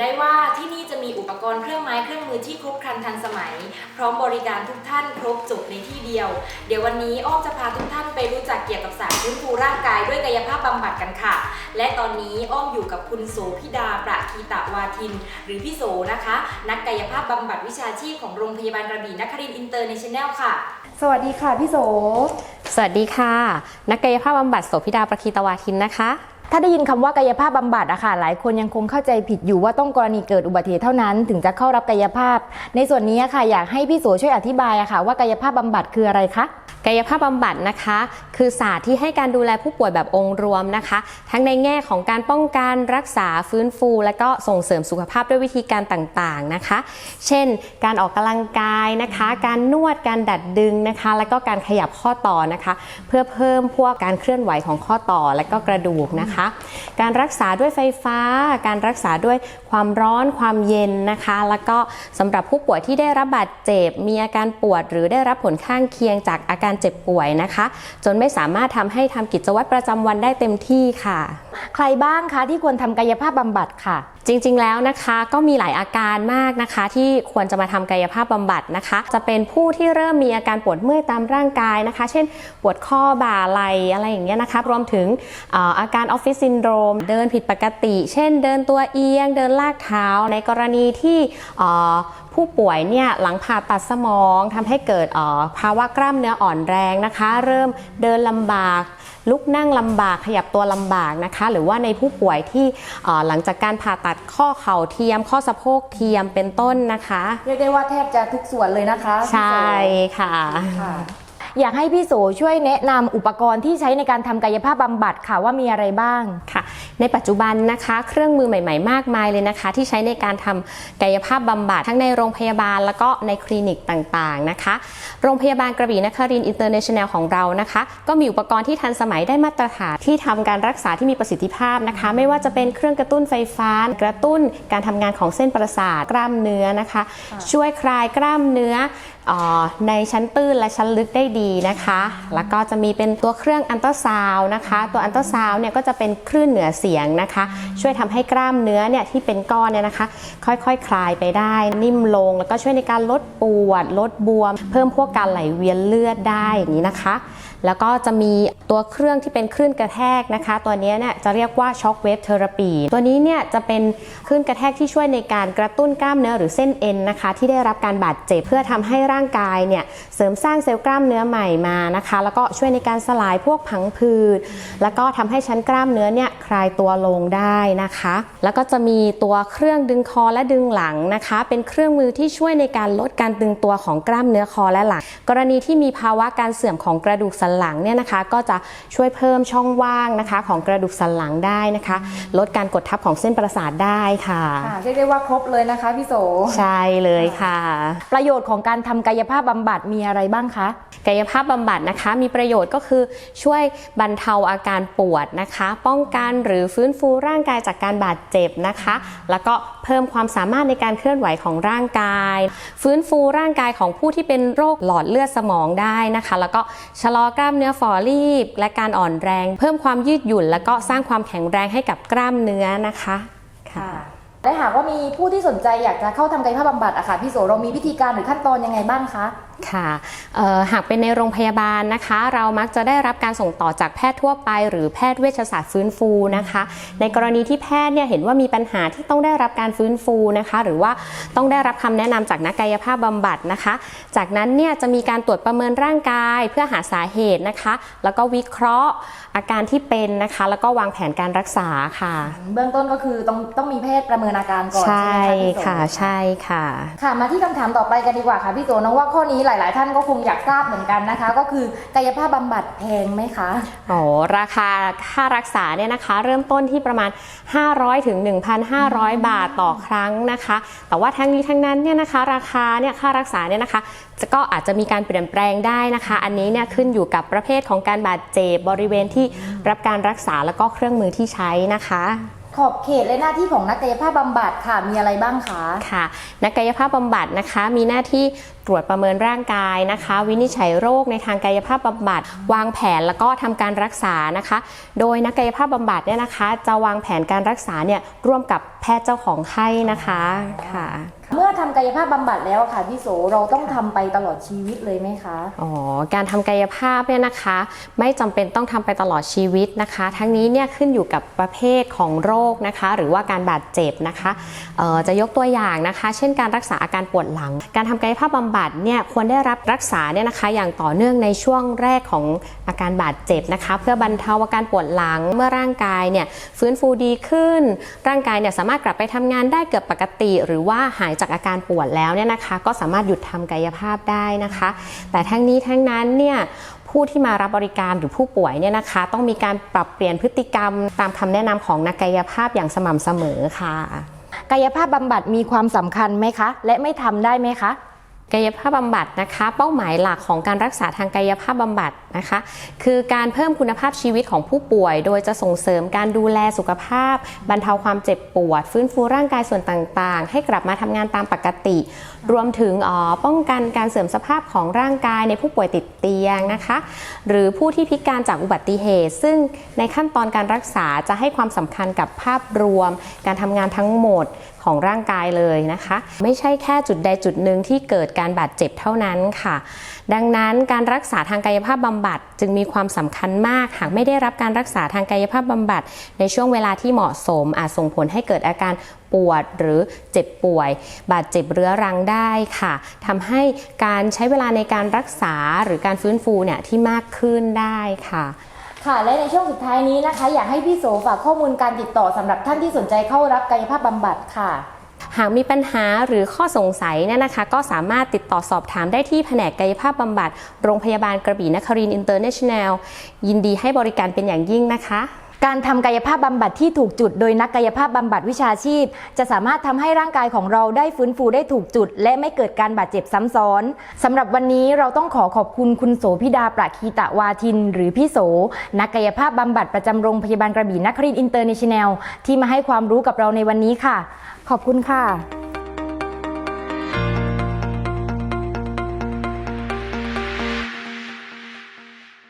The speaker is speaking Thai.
ได้ว่าที่นี่จะมีอุปกรณ์เครื่องไม้เครื่องมือที่ครบครันทันสมัย พร้อมบริการทุกท่านครบจบในที่เดียว เดี๋ยววันนี้อ้อมจะพาทุกท่านไปรู้จักเกี่ยวกับศาสตร์ฟื้นฟูร่างกายด้วยกายภาพบำบัดกันค่ะ และตอนนี้อ้อมอยู่กับคุณโสพิดาประคีตะวาทิน หรือพี่โสนะคะ นักกายภาพบำบัดวิชาชีพของโรงพยาบาลกระบี่นครินทร์อินเตอร์เนชั่นแนลค่ะ สวัสดีค่ะพี่โส สวัสดีค่ะ นักกายภาพบำบัดโสภิดาประคีตวาทินนะคะ ถ้าได้ยินคำว่ากายภาพบำบัดอะค่ะหลายคนยังคงเข้าใจผิดอยู่ว่าต้องกรณีเกิดอุบัติเหตุเท่านั้น ถึงจะเข้ารับกายภาพ ในส่วนนี้ค่ะอยากให้พี่โสช่วยอธิบายอะค่ะว่ากายภาพบำบัดคืออะไรคะ กายภาพบำบัดนะคะ คือศาสตร์ที่ให้การดูแลผู้ป่วยแบบองค์รวมนะคะ ทั้งในแง่ของการป้องกันรักษาฟื้นฟู และก็ส่งเสริมสุขภาพด้วยวิธีการต่างๆนะคะ เช่น การออกกำลังกายนะคะ การนวดการดัดดึงนะคะ แล้วก็การขยับข้อต่อนะคะ เพื่อเพิ่มพวกการเคลื่อนไหวของข้อต่อและก็กระดูกนะคะ การรักษาด้วยไฟฟ้า การรักษาด้วยความร้อนความเย็นนะคะ แล้วก็สำหรับผู้ป่วยที่ได้รับบาดเจ็บมีอาการปวด หรือได้รับผลข้างเคียงจากอาการเจ็บป่วยนะคะ จนไม่สามารถทำให้ทำกิจวัตรประจำวันได้เต็มที่ค่ะใครบ้างคะที่ควรทำกายภาพบำบัดค่ะ จริงๆแล้วนะคะก็มีหลายอาการมากนะคะ ที่ควรจะมาทำกายภาพบำบัดนะคะ จะเป็นผู้ที่เริ่มมีอาการปวดเมื่อยตามร่างกายนะคะ เช่น ปวดข้อบ่าไหล่อะไรอย่างเงี้ยนะคะ รวมถึงออาการออฟฟิศซินโดรมเดินผิดปกติ เช่น เดินตัวเอียง เดินลากเท้า ในกรณีที่ผู้ป่วยเนี่ยหลังผ่าตัดสมองทำให้เกิดออภาวะกล้ามเนื้ออ่อนแรงนะคะ เริ่มเดินลำบาก ลุกนั่งลำบากขยับตัวลำบากนะคะหรือว่าในผู้ป่วยที่เอ่อหลังจากการผ่าตัดข้อเข่าเทียม ข้อสะโพกเทียมเป็นต้นนะคะ เรียกได้ว่าแทบจะทุกส่วนเลยนะคะพี่โสใช่ค่ะค่ะ อยากให้พี่โสช่วยแนะนำอุปกรณ์ที่ใช้ในการทำกายภาพบำบัดค่ะว่ามีอะไรบ้างค่ะ ในปัจจุบันนะคะ เครื่องมือใหม่ ๆ มากมายเลยนะคะ ที่ใช้ในการทำกายภาพบำบัดทั้งในโรงพยาบาล แล้วก็ในคลินิกต่างๆนะคะ โรงพยาบาลกระบี่นครินทร์อินเตอร์เนชั่นแนลของเรานะคะ ก็มีอุปกรณ์ที่ทันสมัยได้มาตรฐานที่ทำการรักษาที่มีประสิทธิภาพนะคะ ไม่ว่าจะเป็นเครื่องกระตุ้นไฟฟ้า กระตุ้นการทำงานของเส้นประสาทกล้ามเนื้อนะคะ ช่วยคลายกล้ามเนื้อเออในชั้นตื้นและชั้นลึกได้ดีนะคะ แล้วก็จะมีเป็นตัวเครื่องอันตราซาวนะคะ ตัวอันตราซาวเนี่ยก็จะเป็นคลื่นเหนือเสียงนะคะ ช่วยทำให้กล้ามเนื้อเนี่ยที่เป็นก้อนเนี่ยนะคะ ค่อยๆคคลายไปได้ นิ่มลง แล้วก็ช่วยในการลดปวด ลดบวม เพิ่มพวกการไหลเวียนเลือดได้อย่างนี้นะคะ แล้วก็จะมีตัวเครื่องที่เป็นคลื่นกระแทกนะคะ ตัวนี้เนี่ยจะเรียกว่าช็อคเวฟเทอราปี ตัวนี้เนี่ยจะเป็นคลื่นกระแทกที่ช่วยในการกระตุ้นกล้ามเนื้อหรือเส้นเอ็นนะคะ ที่ได้รับการบาดเจ็บเพื่อทำให้ร่างกายเนี่ยเสริมสร้างเซลล์กล้ามเนื้อใหม่มานะคะ แล้วก็ช่วยในการสลายพวกผังผืดแล้วก็ทำให้ชั้นกล้ามเนื้อเนี่ยคลายตัวลงได้นะคะ แล้วก็จะมีตัวเครื่องดึงคอและดึงหลังนะคะ เป็นเครื่องมือที่ช่วยในการลดการตึงตัวของกล้ามเนื้อคอและหลัง กรณีที่มีภาวะการเสื่อมของกระดูกสันหลังเนี่ยนะคะ ก็จะช่วยเพิ่มช่องว่างนะคะ ของกระดูกสันหลังได้นะคะ ลดการกดทับของเส้นประสาทได้ค่ะค่ะเรียกได้ว่าครบเลยนะคะพี่โสใช่เลยค่ะ ประโยชน์ของการทำกายภาพบำบัดมีอะไรบ้างคะกายภาพบำบัดนะคะ มีประโยชน์ก็คือช่วยบรรเทาอาการปวดนะคะ ป้องกันหรือฟื้นฟูร่างกายจากการบาดเจ็บนะคะ แล้วก็เพิ่มความสามารถในการเคลื่อนไหวของร่างกาย ฟื้นฟูร่างกายของผู้ที่เป็นโรคหลอดเลือดสมองได้นะคะ แล้วก็ชะลอกล้ามเนื้อฝ่อรีบ และการอ่อนแรง เพิ่มความยืดหยุ่น แล้วก็สร้างความแข็งแรงให้กับกล้ามเนื้อนะคะค่ะ และหากว่ามีผู้ที่สนใจอยากจะเข้าทำกายภาพบำบัดอะค่ะพี่โสเรามีวิธีการหรือขั้นตอนยังไงบ้างคะค่ะเอ่อหากเป็นในโรงพยาบาลนะคะ เรามักจะได้รับการส่งต่อจากแพทย์ทั่วไป หรือแพทย์เวชศาสตร์ฟื้นฟูนะคะ ในกรณีที่แพทย์เนี่ยเห็นว่ามีปัญหาที่ต้องได้รับการฟื้นฟูนะคะ หรือว่าต้องได้รับคำแนะนำจากนักกายภาพบำบัดนะคะ จากนั้นเนี่ยจะมีการตรวจประเมินร่างกาย เพื่อหาสาเหตุนะคะ แล้วก็วิเคราะห์อาการที่เป็นนะคะ แล้วก็วางแผนการรักษาค่ะ เบื้องต้นก็คือต้องต้องมีแพทย์ประเมินอาการก่อนใช่ใช่ไหมคะพี่โสค่ะใช่ค่ะ ค่ะมาที่คำถามต่อไปกันดีกว่าค่ะพี่โสน้องว่าข้อนี้หลาย ๆ ท่านก็คงอยากทราบเหมือนกันนะคะ ก็คือกายภาพบำบัดแพงไหมคะ โอ้ราคาค่ารักษาเนี่ยนะคะ เริ่มต้นที่ประมาณ 500ถึง1,500 บาทต่อครั้งนะคะ แต่ว่าทั้งนี้ทั้งนั้นเนี่ยนะคะ ราคาเนี่ยค่ารักษาเนี่ยนะคะจะก็อาจจะมีการเปลี่ยนแปลงได้นะคะ อันนี้เนี่ยขึ้นอยู่กับประเภทของการบาดเจ็บบริเวณที่รับการรักษาแล้วก็เครื่องมือที่ใช้นะคะ ขอบเขตและหน้าที่ของนักกายภาพบำบัดค่ะมีอะไรบ้างคะค่ะ นักกายภาพบำบัดนะคะ มีหน้าที่ตรวจประเมินร่างกายนะคะ วินิจฉัยโรคในทางกายภาพบำบัด วางแผนแล้วก็ทำการรักษานะคะ โดยนักกายภาพบำบัดเนี่ยนะคะ จะวางแผนการรักษาเนี่ยร่วมกับแพทย์เจ้าของไข้นะคะค่ะ เมื่อทำกายภาพบำบัดแล้วค่ะพี่โสเราต้องทำไปตลอดชีวิตเลยไหมคะ อ๋อการทำกายภาพเนี่ยนะคะ ไม่จำเป็นต้องทำไปตลอดชีวิตนะคะ ทั้งนี้เนี่ยขึ้นอยู่กับประเภทของโรคนะคะ หรือว่าการบาดเจ็บนะคะเอ่อจะยกตัวอย่างนะคะ เช่นการรักษาอาการปวดหลัง การทำกายภาพบำบัดเนี่ยควรได้รับรักษาเนี่ยนะคะ อย่างต่อเนื่องในช่วงแรกของอาการบาดเจ็บนะคะ เพื่อบรรเทาอาการปวดหลังเมื่อร่างกายเนี่ยฟื้นฟูดีขึ้น ร่างกายเนี่ยสามารถกลับไปทำงานได้เกือบปกติ หรือว่าหายจากอาการปวดแล้วเนี่ยนะคะ ก็สามารถหยุดทำกายภาพได้นะคะ แต่ทั้งนี้ทั้งนั้นเนี่ยผู้ที่มารับบริการหรือผู้ป่วยเนี่ยนะคะ ต้องมีการปรับเปลี่ยนพฤติกรรม ตามคำแนะนำของนักกายภาพอย่างสม่ำเสมอค่ะ กายภาพบำบัดมีความสำคัญไหมคะ และไม่ทำได้ไหมคะ กายภาพบำบัดนะคะ เป้าหมายหลักของการรักษาทางกายภาพบำบัดนะคะ คือการเพิ่มคุณภาพชีวิตของผู้ป่วย โดยจะส่งเสริมการดูแลสุขภาพ บรรเทาความเจ็บปวด ฟื้นฟูร่างกายส่วนต่างๆ ให้กลับมาทำงานตามปกติ รวมถึงอ๋อป้องกันการเสื่อมสภาพของร่างกายในผู้ป่วยติดเตียงนะคะ หรือผู้ที่พิการจากอุบัติเหตุ ซึ่งในขั้นตอนการรักษาจะให้ความสำคัญกับภาพรวม การทำงานทั้งหมดของร่างกายเลยนะคะ ไม่ใช่แค่จุดใดจุดหนึ่งที่เกิดการบาดเจ็บเท่านั้นค่ะ ดังนั้นการรักษาทางกายภาพบำบัดจึงมีความสำคัญมาก หากไม่ได้รับการรักษาทางกายภาพบำบัด ในช่วงเวลาที่เหมาะสม อาจส่งผลให้เกิดอาการปวดหรือเจ็บป่วย บาดเจ็บเรื้อรังได้ค่ะทำให้การใช้เวลาในการรักษาหรือการฟื้นฟูเนี่ยที่มากขึ้นได้ค่ะ ค่ะและในช่วงสุดท้ายนี้นะคะ อยากให้พี่โสฝากข้อมูลการติดต่อสำหรับท่านที่สนใจเข้ารับกายภาพบำบัดค่ะ หากมีปัญหาหรือข้อสงสัยเนี่ยนะคะ ก็สามารถติดต่อสอบถามได้ที่แผนกกายภาพบำบัด โรงพยาบาลกระบี่นครินทร์อินเตอร์เนชั่นแนลยินดีให้บริการเป็นอย่างยิ่งนะคะ การทำกายภาพบำบัดที่ถูกจุด โดยนักกายภาพบำบัดวิชาชีพ จะสามารถทำให้ร่างกายของเราได้ฟื้นฟูได้ถูกจุด และไม่เกิดการบาดเจ็บซ้ำซ้อนสำหรับวันนี้เราต้องขอขอบคุณคุณโสพิดาประคีตะวาทิน หรือพี่โส นักกายภาพบำบัดประจำโรงพยาบาลกระบี่นครินทร์อินเตอร์เนชั่นแนลที่มาให้ความรู้กับเราในวันนี้ค่ะ ขอบคุณค่ะ